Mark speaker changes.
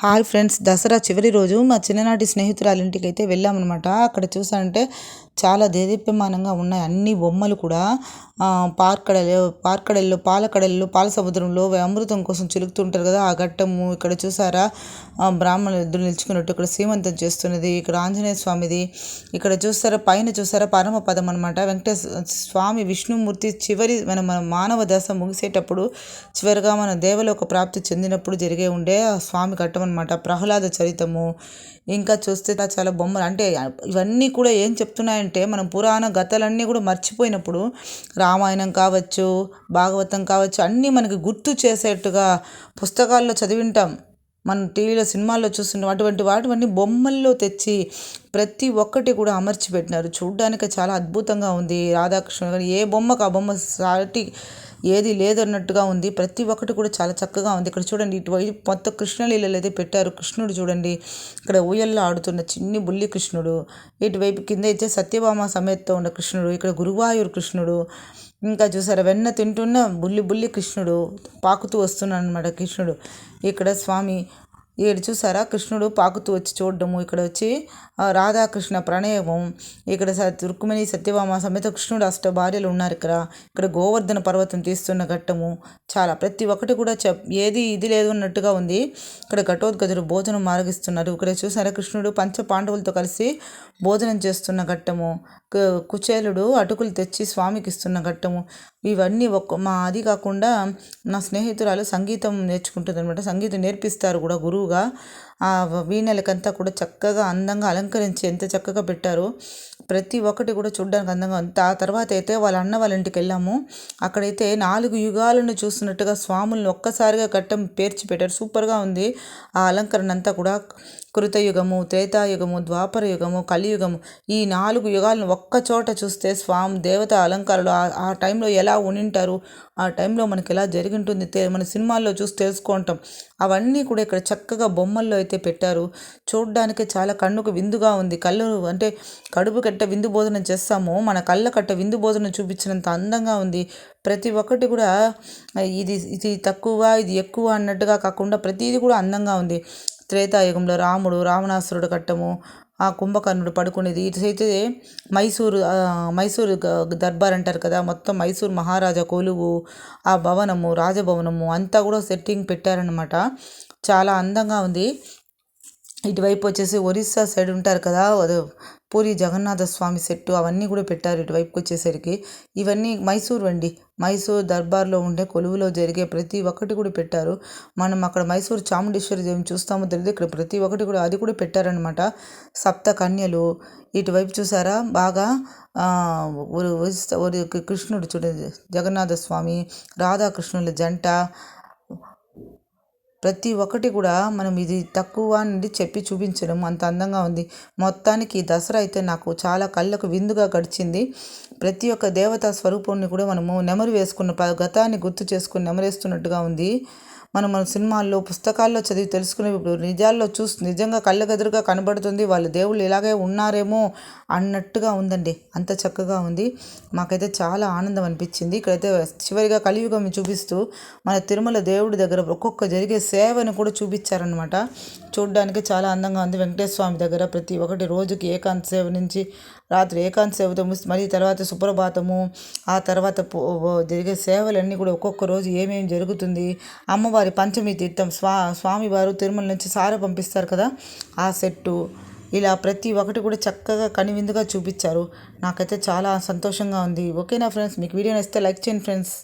Speaker 1: Hi friends Dasara చివరి రోజు మా చిన్ననాటి స్నేహితురాలింటికి అయితే వెళ్ళామన్నమాట. అక్కడ చూసానంటే చాలా దేదీప్యమానంగా ఉన్నాయి. అన్ని బొమ్మలు కూడా పార్కడలు పార్కడల్లో పాలకడల్లో పాల సముద్రంలో అమృతం కోసం చిలుకుతుంటారు కదా. ఆ ఘట్టము ఇక్కడ చూసారా? బ్రాహ్మణులు ఇద్దరు నిల్చుకున్నట్టు ఇక్కడ సీమంతం చేస్తున్నది. ఇక్కడ ఆంజనేయ స్వామిది. ఇక్కడ చూస్తారా పైన చూసారా? పరమ పదం అనమాట వెంకటేశ్వర స్వామి విష్ణుమూర్తి చివరి మన మన మానవ దశ ముగిసేటప్పుడు చివరిగా మన దేవలోక ప్రాప్తి చెందినప్పుడు జరిగే ఉండే ఆ స్వామి ఘట్టం అనమాట ప్రహ్లాద చరితము. ఇంకా చూస్తే చాలా బొమ్మలు. అంటే ఇవన్నీ కూడా ఏం చెప్తున్నాయంటే మనం పురాణ గతలన్నీ కూడా మర్చిపోయినప్పుడు రామాయణం కావచ్చు భాగవతం కావచ్చు అన్నీ మనకి గుర్తు చేసేట్టుగా పుస్తకాల్లో చదివింటాం. మనం టీవీలో సినిమాల్లో చూస్తున్నాం అటువంటి వాటివన్నీ బొమ్మల్లో తెచ్చి ప్రతి ఒక్కటి కూడా అమర్చి పెట్టినారు చూడ్డానికి చాలా అద్భుతంగా ఉంది. రాధాకృష్ణ ఏ బొమ్మకు ఆ బొమ్మ సాటి ఏది లేదన్నట్టుగా ఉంది. ప్రతి ఒక్కటి కూడా చాలా చక్కగా ఉంది. ఇక్కడ చూడండి ఇటువైపు మొత్తం కృష్ణలీలలు అయితే పెట్టారు. కృష్ణుడు చూడండి ఇక్కడ ఊయల్లో ఆడుతున్న చిన్ని బుల్లి కృష్ణుడు. ఇటువైపు కింద అయితే సత్యభామ సమేతతో ఉన్న కృష్ణుడు ఇక్కడ గురువాయూరు కృష్ణుడు. ఇంకా చూసారా వెన్న తింటున్న బుల్లి బుల్లి కృష్ణుడు పాకుతూ వస్తున్నాడు అనమాట కృష్ణుడు. ఇక్కడ స్వామి ఇక్కడ చూసారా కృష్ణుడు పాకుతూ వచ్చి చూడడము. ఇక్కడ వచ్చి రాధాకృష్ణ ప్రణయము ఇక్కడ రుక్మిణి సత్యభామ సమేత కృష్ణుడు అష్ట భార్యలు ఉన్నారు ఇక్కడ. ఇక్కడ గోవర్ధన పర్వతం తీస్తున్న ఘట్టము. చాలా ప్రతి ఒక్కటి కూడా చెప్ ఏది ఇది లేదు అన్నట్టుగా ఉంది. ఇక్కడ ఘటోద్గజుడు భోజనం మార్గిస్తున్నారు ఇక్కడ చూసారా కృష్ణుడు పంచ పాండవులతో కలిసి భోజనం చేస్తున్న ఘట్టము కుచేలుడు అటుకులు తెచ్చి స్వామికి ఇస్తున్న ఘట్టము ఇవన్నీ ఒక్క మా అది కాకుండా నా స్నేహితురాలు సంగీతం నేర్చుకుంటుంది అనమాట సంగీతం నేర్పిస్తారు కూడా గురువుగా. ఆ వీణలకంతా కూడా చక్కగా అందంగా అలంకరించి ఎంత చక్కగా పెట్టారు ప్రతి ఒక్కటి కూడా చూడడానికి అందంగా ఉంది. ఆ తర్వాత అయితే వాళ్ళ అన్న వాళ్ళ ఇంటికి వెళ్ళాము. అక్కడైతే నాలుగు యుగాలను చూస్తున్నట్టుగా స్వాములను ఒక్కసారిగా కట్టం పేర్చి పెట్టారు. సూపర్గా ఉంది. ఆ అలంకరణ అంతా కూడా. కృతయుగము త్రేతాయుగము ద్వాపర యుగము కలియుగము ఈ నాలుగు యుగాలను ఒక్క చోట చూస్తే స్వామి దేవత అలంకారాలు ఆ టైంలో ఎలా ఉనింటారు? ఆ టైంలో మనకి ఎలా జరిగింటుంది? మన సినిమాల్లో చూసి తెలుసుకుంటాం. అవన్నీ కూడా ఇక్కడ చక్కగా బొమ్మల్లో అయితే పెట్టారు. చూడడానికి చాలా కన్నుకు విందుగా ఉంది. కళ్ళు అంటే కడుపు కట్ట విందు భోజనం చేస్తాము మన కళ్ళ కట్ట విందు భోజనం చూపించినంత అందంగా ఉంది. ప్రతి ఒక్కటి కూడా ఇది ఇది తక్కువ ఇది ఎక్కువ అన్నట్టుగా కాకుండా ప్రతిదీ కూడా అందంగా ఉంది. త్రేతాయుగంలో రాముడు రావణాసురుడు కట్టము ఆ కుంభకర్ణుడు పడుకునేది. ఇటుసైతే మైసూరు మైసూరు దర్బార్ అంటారు కదా మొత్తం మైసూరు మహారాజా కొలువు ఆ భవనము రాజభవనము అంతా కూడా సెట్టింగ్ పెట్టారనమాట చాలా అందంగా ఉంది. ఇటువైపు వచ్చేసి ఒరిస్సా సైడ్ ఉంటారు కదా పూరి జగన్నాథ స్వామి సెట్టు అవన్నీ కూడా పెట్టారు ఇటువైపుకి వచ్చేసరికి. ఇవన్నీ మైసూర్ వండి మైసూర్ దర్బార్లో ఉండే కొలువులో జరిగే ప్రతి ఒక్కటి కూడా పెట్టారు. మనం అక్కడ మైసూర్ చాముండేశ్వరి దేవిని చూస్తామో తెలియదు ఇక్కడ ప్రతి ఒక్కటి కూడా అది కూడా పెట్టారనమాట సప్త కన్యలు. ఇటువైపు చూసారా? బాగా కృష్ణుడు చూడండి జగన్నాథ స్వామి రాధాకృష్ణుల జంట ప్రతి ఒక్కటి కూడా మనం ఇది తక్కువ నుండి చెప్పి చూపించడం అంత అందంగా ఉంది. మొత్తానికి దసరా అయితే నాకు చాలా కళ్ళకు విందుగా గడిచింది. ప్రతి ఒక్క దేవతా స్వరూపాన్ని కూడా మనము నెమరు వేసుకున్న గతాన్ని గుర్తు చేసుకుని నెమరేస్తున్నట్టుగా ఉంది. మనం మన సినిమాల్లో పుస్తకాల్లో చదివి తెలుసుకునే ఇప్పుడు నిజాల్లో చూసి నిజంగా కళ్ళకెదురుగా కనబడుతుంది వాళ్ళ దేవుళ్ళు ఇలాగే ఉన్నారేమో అన్నట్టుగా ఉందండి. అంత చక్కగా ఉంది. మాకైతే చాలా ఆనందం అనిపించింది. ఇక్కడైతే చివరిగా కలియుగం చూపిస్తూ మన తిరుమల దేవుడి దగ్గర ఒక్కొక్క జరిగే సేవను కూడా చూపించారనమాట చూడడానికి చాలా అందంగా ఉంది. వెంకటేశ్వర స్వామి దగ్గర ప్రతి ఒక్కటి రోజుకి ఏకాంత సేవ నుంచి రాత్రి ఏకాంత సేవతము మరియు తర్వాత సుప్రభాతము ఆ తర్వాత జరిగే సేవలన్నీ కూడా ఒక్కొక్క రోజు ఏమేమి జరుగుతుంది అమ్మవారి పంచమి తీర్థం స్వా స్వామివారు తిరుమల నుంచి సార పంపిస్తారు కదా ఆ సెట్టు ఇలా ప్రతి ఒక్కటి కూడా చక్కగా కనివిందుగా చూపించారు. నాకైతే చాలా సంతోషంగా ఉంది. ఓకేనా ఫ్రెండ్స్? మీకు వీడియో నచ్చితే లైక్ చేయండి ఫ్రెండ్స్.